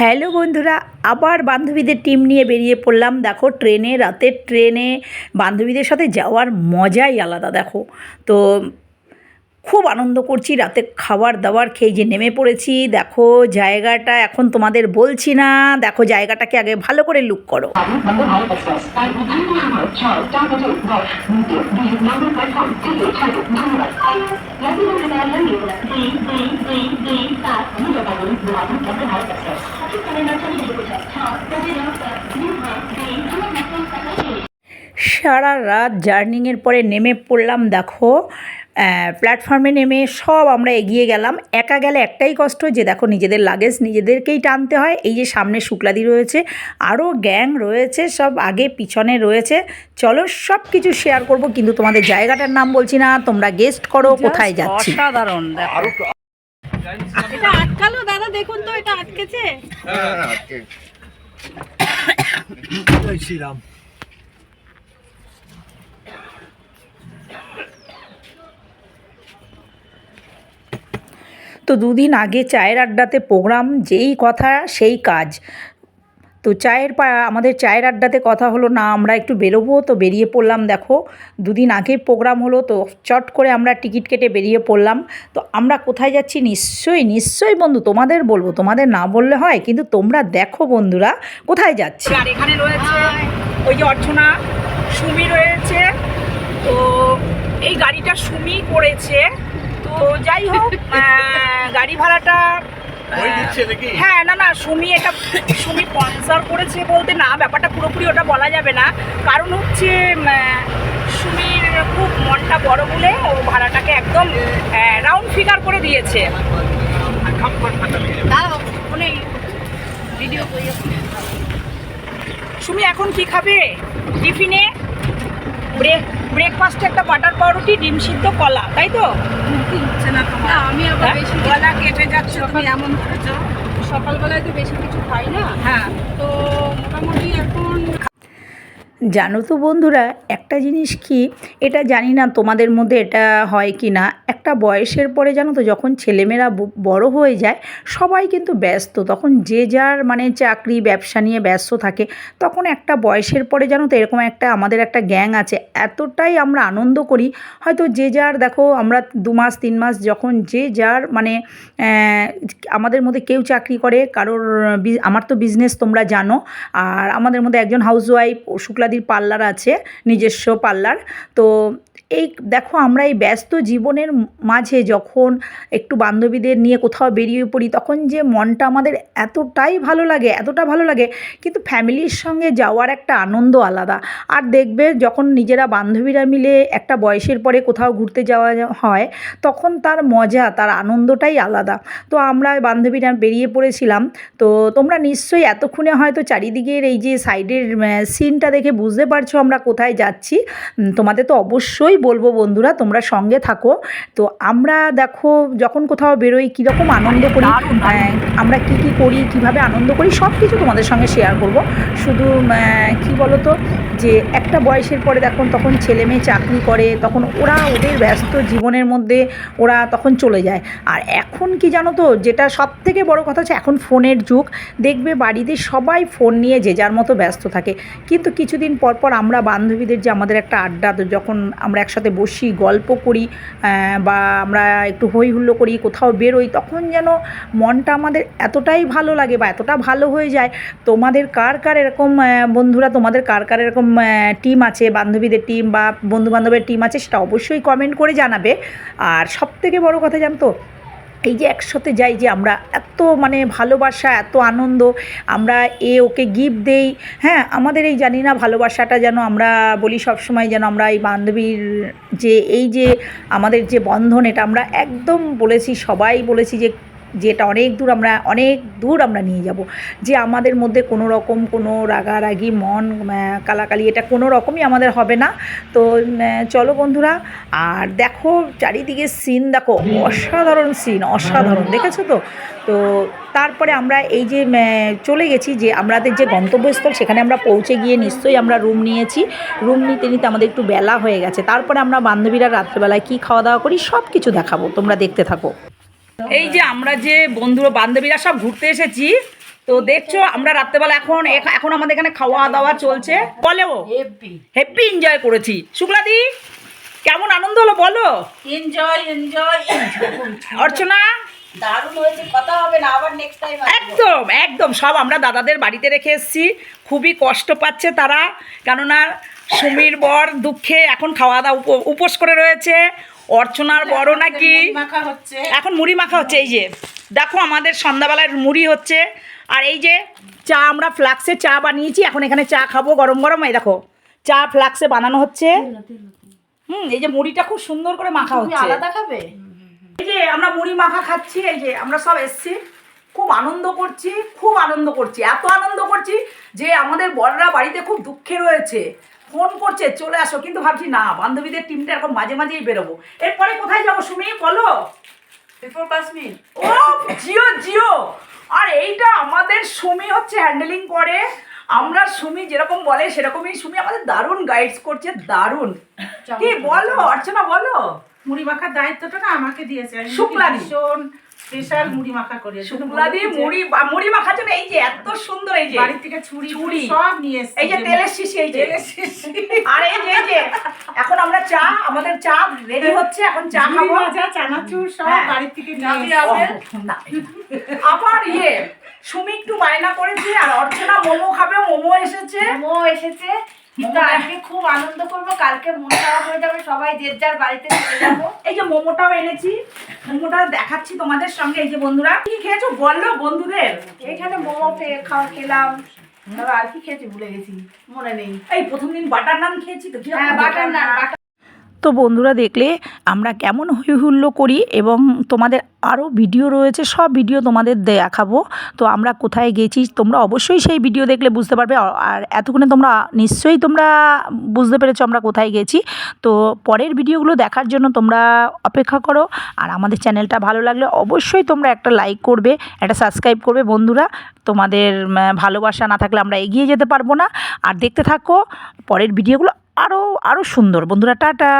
Hello বন্ধুরা, আবার বান্ধবীদের টিম নিয়ে বেরিয়ে পড়লাম। দেখো, ট্রেনে, রাতের ট্রেনে বান্ধবীদের সাথে যাওয়ার মজাই আলাদা, দেখো। তো খুব আনন্দ করছি। রাতে খাবার দাবার খেয়ে যে নেমে পড়েছি, দেখো জায়গাটা এখন তোমাদের বলছি না, দেখো জায়গাটাকে আগে ভালো করে লুক করো। সারা রাত জার্নিংয়ের পরে নেমে পড়লাম, দেখো। প্ল্যাটফর্মে নেমে সব আমরা এগিয়ে গেলাম। একা গেলে একটাই কষ্ট যে দেখো নিজেদের লাগেজ নিজেদেরকেই টানতে হয়। এই যে সামনে শুক্লাদি রয়েছে আরও গ্যাং রয়েছে সব আগে পিছনে রয়েছে। চলো সব কিছু শেয়ার করব কিন্তু তোমাদের জায়গাটার নাম বলছি না তোমরা গেস্ট করো কোথায় যাচ্ছি? অসাধারণ এটা আটকালো দাদা দেখুন তো এটা আটকেছে। শ্রীরাম। তো দুদিন আগে চায়ের আড্ডাতে প্রোগ্রাম, যেই কথা সেই কাজ। তো চায়ের পা, আমাদের চায়ের আড্ডাতে কথা হলো, না, আমরা একটু বেরোবো। তো বেরিয়ে পড়লাম, দেখো, দুদিন আগে প্রোগ্রাম হলো, তো চট করে আমরা টিকিট কেটে বেরিয়ে পড়লাম। তো আমরা কোথায় যাচ্ছি? নিশ্চয়ই নিশ্চয়ই বন্ধু, তোমাদের বলব, তোমাদের না বললে হয়, কিন্তু তোমরা দেখো বন্ধুরা, কোথায় যাচ্ছি? আর এখানে রয়েছে ওই যে অর্চনা, সুমি রয়েছে। তো এই গাড়িটা সুমি করেছে। তো যাই হোক গাড়ি ভাড়াটা হ্যাঁ না না সুমি এটা সুমি স্পন্সর করেছে বলতে না ব্যাপারটা পুরোপুরি ওটা বলা যাবে না। কারণ হচ্ছে সুমির খুব মনটা বড় বলে ও ভাড়াটাকে একদম রাউন্ড ফিগার করে দিয়েছে। ভিডিও সুমি এখন কি খাবে? টিফিনে? ব্রেক ব্রেকফাস্টে একটা বাটার পাউরুটি ডিম সিদ্ধ কলা তাই তো? আমি আবার হ্যাঁ? বেশি কেটে যাচ্ছে তুমি এমন করেছ। সকালবেলায় তো বেশি কিছু খাই না। হ্যাঁ। তো জানো তো বন্ধুরা, একটা জিনিস কি, এটা জানি না তোমাদের মধ্যে এটা হয় কি না, একটা বয়সের পরে জানো তো যখন ছেলেমেয়েরা বড় হয়ে যায়, সবাই কিন্তু ব্যস্ত। তখন যে যার মানে চাকরি, ব্যবসা নিয়ে ব্যস্ত থাকে, তখন একটা বয়সের পরে জানো তো এরকম একটা, আমাদের একটা গ্যাং আছে, এতটাই আমরা আনন্দ করি। হয়তো যে যার, দেখো আমরা দু মাস, তিন মাস যখন যে যার মানে আমাদের মধ্যে কেউ চাকরি করে, কারোর আমার তো বিজনেস তোমরা জানো, আর আমাদের মধ্যে একজন হাউসওয়াইফ শুক্লাদির পার্লার আছে নিজস্ব পার্লার। তো এই দেখো আমরা এই ব্যস্ত জীবনের মাঝে যখন একটু বান্ধবীদের নিয়ে কোথাও বেরিয়ে পড়ি, তখন যে মনটা আমাদের এতটাই ভালো লাগে, এতটা ভালো লাগে, কিন্তু ফ্যামিলির সঙ্গে যাওয়ার একটা আনন্দ আলাদা। আর দেখবে যখন নিজেরা বান্ধবীরা মিলে একটা বয়সের পরে কোথাও ঘুরতে যাওয়া হয়, তখন তার মজা, তার আনন্দটাই আলাদা। তো আমরা বান্ধবীরা বেরিয়ে পড়েছিলাম, তো তোমরা নিশ্চয়ই এতক্ষণে হয়তো চারিদিকের এই যে সাইডের সিনটা দেখে বুঝতে পারছ আমরা কোথায় যাচ্ছি। তোমাদের তো অবশ্যই বলব বন্ধুরা তোমরা সঙ্গে থাকো। তো আমরা দেখো যখন কোথাও বেরোই কীরকম আনন্দ করি আহ, আমরা কি কি করি কীভাবে আনন্দ করি সব কিছু তোমাদের সঙ্গে শেয়ার করব। শুধু কি বলো তো যে একটা বয়সের পরে দেখুন তখন ছেলে মেয়ে চাকরি করে তখন ওরা ওদের ব্যস্ত জীবনের মধ্যে ওরা তখন চলে যায়। আর এখন কি জানো তো যেটা সব থেকে বড় কথা হচ্ছে এখন ফোনের যুগ দেখবে বাড়িতে সবাই ফোন নিয়ে যে যার মতো ব্যস্ত থাকে। কিন্তু কিছুদিন পর পর আমরা বান্ধবীদের যে আমাদের একটা আড্ডা যখন আমরা একসাথে বসি, গল্প করি বা আমরা একটু হই হুল্লো করি, কোথাও বেরোই, তখন যেন মনটা আমাদের এতটাই ভালো লাগে বা এতটা ভালো হয়ে যায়। তোমাদের কার কার এরকম বন্ধুরা, তোমাদের কার কার এরকম টিম আছে, বান্ধবীদের টিম বা বন্ধু বান্ধবের টিম আছে, সেটা অবশ্যই কমেন্ট করে জানাবে। আর সব থেকে বড় কথা জানতো এই যে একসাথে যাই যে আমরা এত মানে ভালোবাসা, এত আনন্দ, আমরা এ ওকে গিফট দেই হ্যাঁ? আমাদের এই জানি না ভালোবাসাটা যেন আমরা বলি সব সময় যেন আমরা এই বান্ধবীর যে, এই যে আমাদের যে বন্ধন, এটা আমরা একদম বলেছি, সবাই বলেছি যে যেটা অনেক দূর আমরা, অনেক দূর আমরা নিয়ে যাব। যে আমাদের মধ্যে কোনো রকম কোনো রাগারাগি, মন কালাকালি এটা কোনো রকমই আমাদের হবে না। তো চলো বন্ধুরা, আর দেখো চারিদিকে সিন দেখো অসাধারণ সিন অসাধারণ, দেখেছ তো? তো তারপরে আমরা এই যে চলে গেছি যে আমাদের যে গন্তব্যস্থল, সেখানে আমরা পৌঁছে গিয়ে নিশ্চয়ই আমরা রুম নিয়েছি। রুম নিতে নিতে আমাদের একটু বেলা হয়ে গেছে। তারপরে আমরা বান্ধবীরা রাত্রেবেলায় কী খাওয়া দাওয়া করি সব কিছু দেখাবো, তোমরা দেখতে থাকো। এই যে আমরা যে বন্ধু বান্ধবীরা সব ঘুরতে এসেছি তো দেখছ আমরা রাত্রেবেলা এখন এখন আমাদের এখানে খাওয়া দাওয়া চলছে। বলো। হেপি এনজয় করেছি। শুক্লাদি কেমন আনন্দ হলো বলো? Enjoy enjoy Archana? দারুণ হয়েছে কথা হবে না আবার নেক্সট টাইম একদম একদম সব আমরা দাদাদের বাড়িতে রেখে এসেছি। খুবই কষ্ট পাচ্ছে তারা কেননা সুমির বর দুঃখে এখন খাওয়া দাওয়া উপ- উপোস করে রয়েছে। অর্চনার বড় নাকি? এখন মুড়ি মাখা হচ্ছে এই যে। দেখো আমাদের সন্ধ্যাবেলায় মুড়ি হচ্ছে। আর এই যে চা আমরা ফ্লাক্সে চা বানিয়েছি এখন এখানে চা খাব গরম গরম। এই দেখো চা ফ্লাক্সে বানানো হচ্ছে। হুম এই যে মুড়িটা খুব সুন্দর করে মাখা হচ্ছে। আলাদা খাবে? এই যে আমরা মুড়ি মাখা খাচ্ছি এই যে আমরা সব এসছি। খুব আনন্দ করছি খুব আনন্দ করছি। এত আনন্দ করছি যে আমাদের বড়রা বাড়িতে খুব দুঃখে রয়েছে। ফোন করছে চলে আসো। কিন্তু ভাবছি না বান্ধবীদের টিমটা এরকম মাঝে মাঝেই বেরোবো। এরপরে কোথায় যাব সুমি? বলো। বিফোর কাশ্মীর ও জিও জিও। আর এইটা আমাদের সুমি হচ্ছে হ্যান্ডেলিং করে। আমরা সুমি যেরকম বলে সেরকমই সুমি আমাদের দারুণ গাইডস করছে দারুণ। কি বলো অর্চনা বলো। মুড়ি মাখার দায়িত্বটা না আমাকে দিয়েছে। শুক্লা ভীষণ স্পেশাল মুড়ি মাখা করে শুক্লাদি মুড়ি মুড়ি মাখার জন্য এই যে এত সুন্দর এই যে বাড়ি থেকে ছুরি ছুরি। সব নিয়ে এই যে তেলের শিশি এই যে। আর এই যে এই যে এখন আমরা চা আমাদের চা রেডি হচ্ছে এখন চা খাব। ভাজা চানাচুর সব হ্যাঁ। বাড়ি থেকে নিয়ে। আবার ইয়ে সুমি একটু বায়না করেছে আর অর্চনা মোমো খাবে মোমো এসেছে। মোমো এসেছে। কিন্তু আজকে খুব আনন্দ করব কালকে মন খারাপ হয়ে যাবে সবাই যে যার বাড়িতে চলে যাব। এই যে মোমোটাও এনেছি মোমোটা দেখাচ্ছি তোমাদের সঙ্গে এই যে বন্ধুরা। কি খেয়েছো? বলল বন্ধুদের। এখানে মোমো খাওয়া খেলাম। আর কি খেয়েছি ভুলে গেছি মনে নেই। এই প্রথম দিন বাটার নান খেয়েছি তো হ্যাঁ বাটার নান তো বন্ধুরা দেখলে আমরা কেমন হই হুল্লো করি এবং তোমাদের আরও ভিডিও রয়েছে, সব ভিডিও তোমাদের দেখাবো। তো আমরা কোথায় গেছি, তোমরা অবশ্যই সেই ভিডিও দেখলে বুঝতে পারবে। আর এতক্ষণে তোমরা নিশ্চয়ই তোমরা বুঝতে পেরেছ আমরা কোথায় গেছি। তো পরের ভিডিওগুলো দেখার জন্য তোমরা অপেক্ষা করো। আর আমাদের চ্যানেলটা ভালো লাগলে অবশ্যই তোমরা একটা লাইক করবে, একটা সাবস্ক্রাইব করবে। বন্ধুরা, তোমাদের ভালোবাসা না থাকলে আমরা এগিয়ে যেতে পারব না। আর দেখতে থাকো, পরের ভিডিওগুলো আরও আরও সুন্দর। বন্ধুরা টাটা!